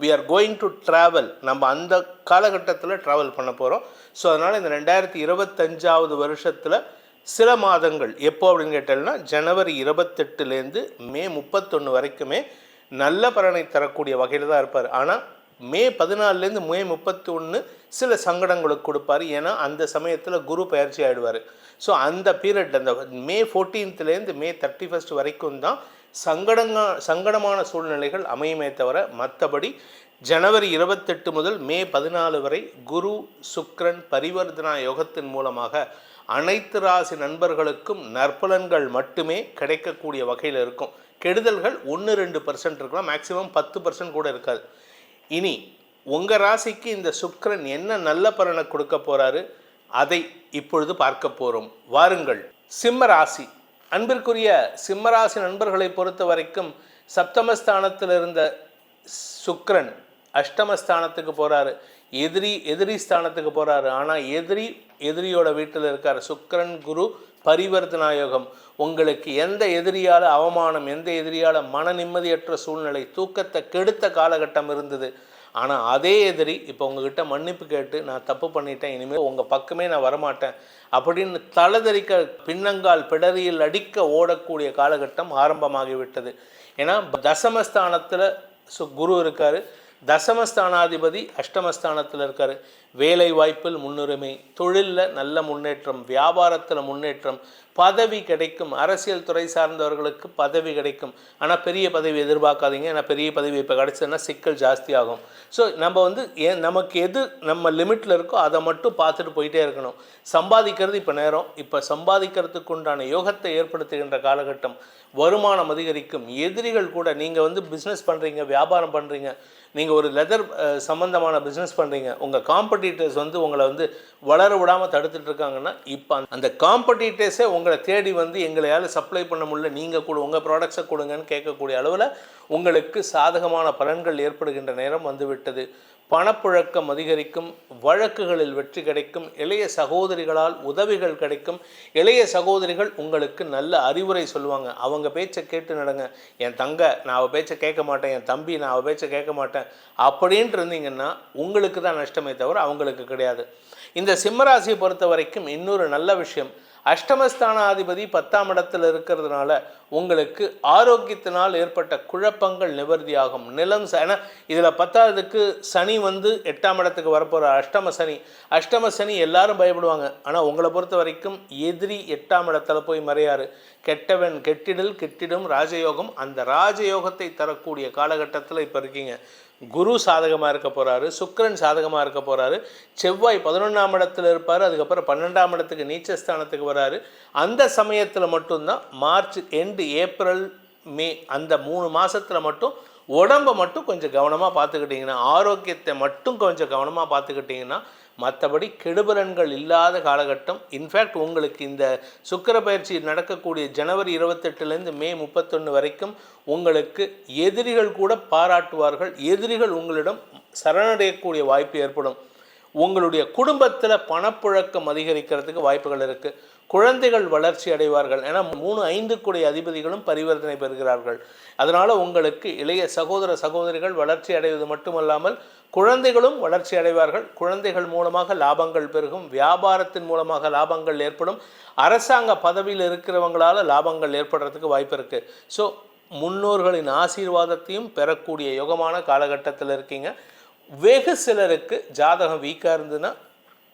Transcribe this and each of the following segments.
we are going to travel நம்ம அந்த காலகட்டத்தில் ட்ராவல் பண்ண போகிறோம் ஸோ அதனால் இந்த ரெண்டாயிரத்தி இருபத்தஞ்சாவது வருஷத்தில் சில மாதங்கள் எப்போ அப்படின்னு கேட்டோம்னா ஜனவரி இருபத்தெட்டுலேருந்து மே முப்பத்தொன்று வரைக்குமே நல்ல பலனை தரக்கூடிய வகையில் தான் இருப்பார். ஆனால் மே பதினாலுலேருந்து மே முப்பத்தி ஒன்று சில சங்கடங்களுக்கு கொடுப்பார். ஏன்னா அந்த சமயத்தில் குரு பயிற்சி ஆகிடுவார் ஸோ அந்த பீரியட் அந்த மே ஃபோர்டீன்த்துலேருந்து மே தேர்ட்டி ஃபஸ்ட் வரைக்கும் தான் சங்கடங்க சங்கடமான சூழ்நிலைகள் அமையுமே தவிர மற்றபடி ஜனவரி இருபத்தெட்டு முதல் மே பதினாலு வரை குரு சுக்ரன் பரிவர்த்தனா யோகத்தின் மூலமாக அனைத்து ராசி நண்பர்களுக்கும் நற்பலன்கள் மட்டுமே கிடைக்கக்கூடிய வகையில் இருக்கும். கெடுதல்கள் ஒன்று ரெண்டு பர்சன்ட் இருக்கலாம். மேக்ஸிமம் பத்து பர்சன்ட் கூட இருக்காது. இனி உங்கள் ராசிக்கு இந்த சுக்ரன் என்ன நல்ல பலனை கொடுக்க போகிறாரு அதை இப்பொழுது பார்க்க போகிறோம் வாருங்கள். சிம்ம ராசி. அன்பிற்குரிய சிம்மராசி நண்பர்களை பொறுத்த வரைக்கும் சப்தமஸ்தானத்தில் இருந்த சுக்ரன் அஷ்டமஸ்தானத்துக்கு போகிறாரு எதிரி எதிரி ஸ்தானத்துக்கு போகிறாரு ஆனால் எதிரி எதிரியோட வீட்டில் இருக்கார். சுக்ரன் குரு பரிவர்த்தனா யோகம். உங்களுக்கு எந்த எதிரியால் அவமானம் எந்த எதிரியால் மன நிம்மதியற்ற சூழ்நிலை தூக்கத்தை கெடுத்த காலகட்டம் இருந்தது. ஆனால் அதே எதிரி இப்போ உங்ககிட்ட மன்னிப்பு கேட்டு நான் தப்பு பண்ணிட்டேன் இனிமேல் உங்கள் பக்கமே நான் வரமாட்டேன் அப்படின்னு தலதரிக்க பின்னங்கால் பிடரியில் அடிக்க ஓடக்கூடிய காலகட்டம் ஆரம்பமாகிவிட்டது. ஏன்னா தசமஸ்தானத்தில் சு குரு இருக்கார் தசமஸ்தானாதிபதி அஷ்டமஸ்தானத்தில் இருக்கார். வேலை வாய்ப்பில் முன்னுரிமை தொழிலில் நல்ல முன்னேற்றம் வியாபாரத்தில் முன்னேற்றம் பதவி கிடைக்கும். அரசியல் துறை சார்ந்தவர்களுக்கு பதவி கிடைக்கும். ஆனால் பெரிய பதவி எதிர்பார்க்காதீங்க. ஏன்னா பெரிய பதவி இப்போ கிடச்சதுன்னா சிக்கல் ஜாஸ்தி ஆகும் ஸோ நம்ம வந்து ஏ- நமக்கு எது நம்ம லிமிட்டில் இருக்கோ அதை மட்டும் பார்த்துட்டு போயிட்டே இருக்கணும். சம்பாதிக்கிறது இப்போ நேரம். இப்போ சம்பாதிக்கிறதுக்கு உண்டான யோகத்தை ஏற்படுத்துகின்ற காலகட்டம். வருமானம் அதிகரிக்கும். எதிரிகள் கூட நீங்கள் வந்து பிஸ்னஸ் பண்ணுறீங்க வியாபாரம் பண்ணுறீங்க நீங்கள் ஒரு லெதர் சம்மந்தமான பிஸ்னஸ் பண்ணுறீங்க உங்கள் காம்படிட்டர்ஸ் வந்து உங்களை வந்து வளர விடாமல் தடுத்துட்டு இருக்காங்கன்னா இப்போ அந்த காம்படிட்டர்ஸே உங்கள் தேடி வந்து எங்களையால் சப்ளை பண்ண முடியல நீங்கள் கூட உங்கள் ப்ராடக்ட்ஸை கொடுங்கன்னு கேட்கக்கூடிய அளவில் உங்களுக்கு சாதகமான பலன்கள் ஏற்படுகின்ற நேரம் வந்துவிட்டது. பணப்புழக்கம் அதிகரிக்கும் வழக்குகளில் வெற்றி கிடைக்கும் இளைய சகோதரிகளால் உதவிகள் கிடைக்கும். இளைய சகோதரிகள் உங்களுக்கு நல்ல அறிவுரை சொல்லுவாங்க. அவங்க பேச்சை கேட்டு நடங்க. என் தங்க நான் அவள் பேச்சை கேட்க மாட்டேன். என் தம்பி நான் அவள் பேச்சை கேட்க மாட்டேன். அப்படின்ட்டு இருந்தீங்கன்னா உங்களுக்கு தான் நஷ்டமே தவிர அவங்களுக்கு கிடையாது. இந்த சிம்மராசியை பொறுத்த வரைக்கும் இன்னொரு நல்ல விஷயம். அஷ்டமஸ்தானாதிபதி பத்தாம் இடத்துல இருக்கிறதுனால உங்களுக்கு ஆரோக்கியத்தினால் ஏற்பட்ட குழப்பங்கள் நிவர்த்தியாகும். நிலம் ஏன்னா இதில் பத்தாவதுக்கு சனி வந்து எட்டாம் இடத்துக்கு வரப்போகிற அஷ்டம சனி. அஷ்டம சனி எல்லாரும் பயப்படுவாங்க. ஆனால் உங்களை பொறுத்த வரைக்கும் எதிரி எட்டாம் இடத்துல போய் மறையாரு கெட்டவன் கெட்டிடல் கெட்டிடும் ராஜயோகம் அந்த ராஜயோகத்தை தரக்கூடிய காலகட்டத்தில் இப்போ இருக்கீங்க. குரு சாதகமாக இருக்க போகிறாரு சுக்கரன் சாதகமாக இருக்க போகிறாரு செவ்வாய் பதினொன்றாம் இடத்துல இருப்பார் அதுக்கப்புறம் பன்னெண்டாம் இடத்துக்கு நீச்சஸ்தானத்துக்கு வராரு. அந்த சமயத்தில் மட்டும்தான் மார்ச் எண்டு ஏப்ரல் மே அந்த மூணு மாதத்தில் மட்டும் உடம்பை மட்டும் கொஞ்சம் கவனமாக பார்த்துக்கிட்டிங்கன்னா ஆரோக்கியத்தை மட்டும் கொஞ்சம் கவனமாக பார்த்துக்கிட்டிங்கன்னா மற்றபடி கெடுபலன்கள் இல்லாத காலகட்டம். இன்ஃபேக்ட் உங்களுக்கு இந்த சுக்கிர பயிற்சி நடக்கக்கூடிய ஜனவரி இருபத்தெட்டுலேருந்து மே முப்பத்தொன்று வரைக்கும் உங்களுக்கு எதிரிகள் கூட பாராட்டுவார்கள். எதிரிகள் உங்களிடம் சரணடையக்கூடிய வாய்ப்பு ஏற்படும். உங்களுடைய குடும்பத்தில் பணப்புழக்கம் அதிகரிக்கிறதுக்கு வாய்ப்புகள் இருக்குது குழந்தைகள் வளர்ச்சி அடைவார்கள். ஏன்னா மூணு ஐந்துக்குடைய அதிபதிகளும் பரிவர்த்தனை பெறுகிறார்கள். அதனால் உங்களுக்கு இளைய சகோதர சகோதரிகள் வளர்ச்சி அடைவது மட்டுமல்லாமல் குழந்தைகளும் வளர்ச்சி அடைவார்கள். குழந்தைகள் மூலமாக லாபங்கள் பெருகும். வியாபாரத்தின் மூலமாக லாபங்கள் ஏற்படும். அரசாங்க பதவியில் இருக்கிறவங்களால் லாபங்கள் ஏற்படுறதுக்கு வாய்ப்பு இருக்குது ஸோ முன்னோர்களின் ஆசீர்வாதத்தையும் பெறக்கூடிய யோகமான காலகட்டத்தில் இருக்கீங்க. வெகு சிலருக்கு ஜாதகம் வீக்காக இருந்ததுன்னா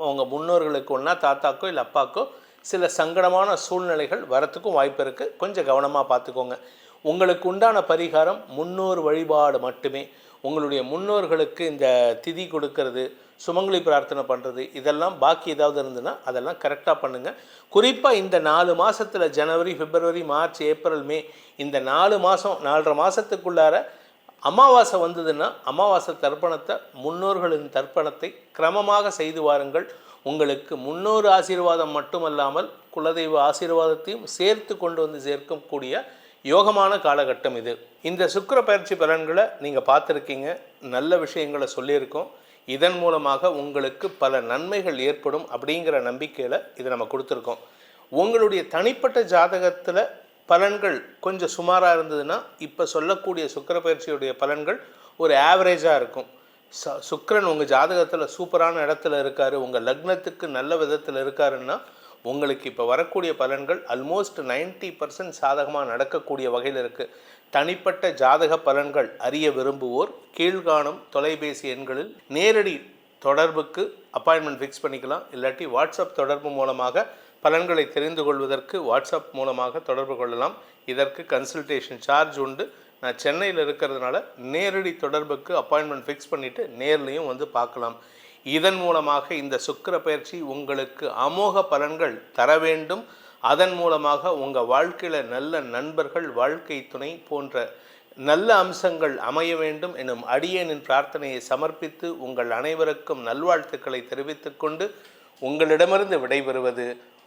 அவங்க முன்னோர்களுக்கு ஒன்றா தாத்தாக்கோ இல்லை அப்பாக்கோ சில சங்கடமான சூழ்நிலைகள் வரத்துக்கும் வாய்ப்பு இருக்குது கொஞ்சம் கவனமாக பார்த்துக்கோங்க. உங்களுக்கு உண்டான பரிகாரம் முன்னோர் வழிபாடு மட்டுமே. உங்களுடைய முன்னோர்களுக்கு இந்த திதி கொடுக்கறது சுமங்கலி பிரார்த்தனை பண்ணுறது இதெல்லாம் பாக்கி ஏதாவது இருந்ததுன்னா அதெல்லாம் கரெக்டாக பண்ணுங்கள் குறிப்பாக இந்த நாலு மாதத்தில் ஜனவரி பிப்ரவரி மார்ச் ஏப்ரல் மே இந்த நாலு மாதம் நாலரை மாதத்துக்குள்ளார அமாவாசை வந்ததுன்னா அமாவாசை தர்ப்பணத்தை முன்னோர்களின் தர்ப்பணத்தை கிரமமாக செய்து வாருங்கள். உங்களுக்கு முன்னோர் ஆசீர்வாதம் மட்டுமல்லாமல் குலதெய்வ ஆசீர்வாதத்தையும் சேர்த்து கொண்டு வந்து சேர்க்கக்கூடிய யோகமான காலகட்டம் இது. இந்த சுக்கிர பயிற்சி பலன்களை நீங்கள் பார்த்துருக்கீங்க. நல்ல விஷயங்களை சொல்லியிருக்கோம். இதன் மூலமாக உங்களுக்கு பல நன்மைகள் ஏற்படும் அப்படிங்கிற நம்பிக்கையில் இதை நம்ம கொடுத்துருக்கோம். உங்களுடைய தனிப்பட்ட ஜாதகத்தில் பலன்கள் கொஞ்சம் சுமாராக இருந்ததுன்னா இப்போ சொல்லக்கூடிய சுக்கிர பயிற்சியுடைய பலன்கள் ஒரு ஆவரேஜாக இருக்கும். ச சுக்கரன் உங்கள் ஜாதகத்தில் சூப்பரான இடத்துல இருக்கார் உங்கள் லக்னத்துக்கு நல்ல விதத்தில் இருக்காருன்னா உங்களுக்கு இப்போ வரக்கூடிய பலன்கள் அல்மோஸ்ட் நைன்டி பர்சன்ட் சாதகமாக நடக்கக்கூடிய வகையில் இருக்குது தனிப்பட்ட ஜாதக பலன்கள் அறிய விரும்புவோர் கீழ்காணும் தொலைபேசி எண்களில் நேரடி தொடர்புக்கு அப்பாயின்மெண்ட் ஃபிக்ஸ் பண்ணிக்கலாம். இல்லாட்டி வாட்ஸ்அப் தொடர்பு மூலமாக பலன்களை தெரிந்து கொள்வதற்கு வாட்ஸ்அப் மூலமாக தொடர்பு கொள்ளலாம். இதற்கு கன்சல்டேஷன் சார்ஜ் உண்டு. நான் சென்னையில் இருக்கிறதுனால நேரடி தொடர்புக்கு அப்பாயின்மெண்ட் ஃபிக்ஸ் பண்ணிவிட்டு நேர்லேயும் வந்து பார்க்கலாம். இதன் மூலமாக இந்த சுக்கிர பயிற்சி உங்களுக்கு அமோக பலன்கள் தர வேண்டும். அதன் மூலமாக உங்கள் வாழ்க்கையில் நல்ல நண்பர்கள் வாழ்க்கை துணை போன்ற நல்ல அம்சங்கள் அமைய வேண்டும் எனும் அடியேனின் பிரார்த்தனையை சமர்ப்பித்து உங்கள் அனைவருக்கும் நல்வாழ்த்துக்களை தெரிவித்துக்கொண்டு உங்களிடமிருந்து விடைபெறுவது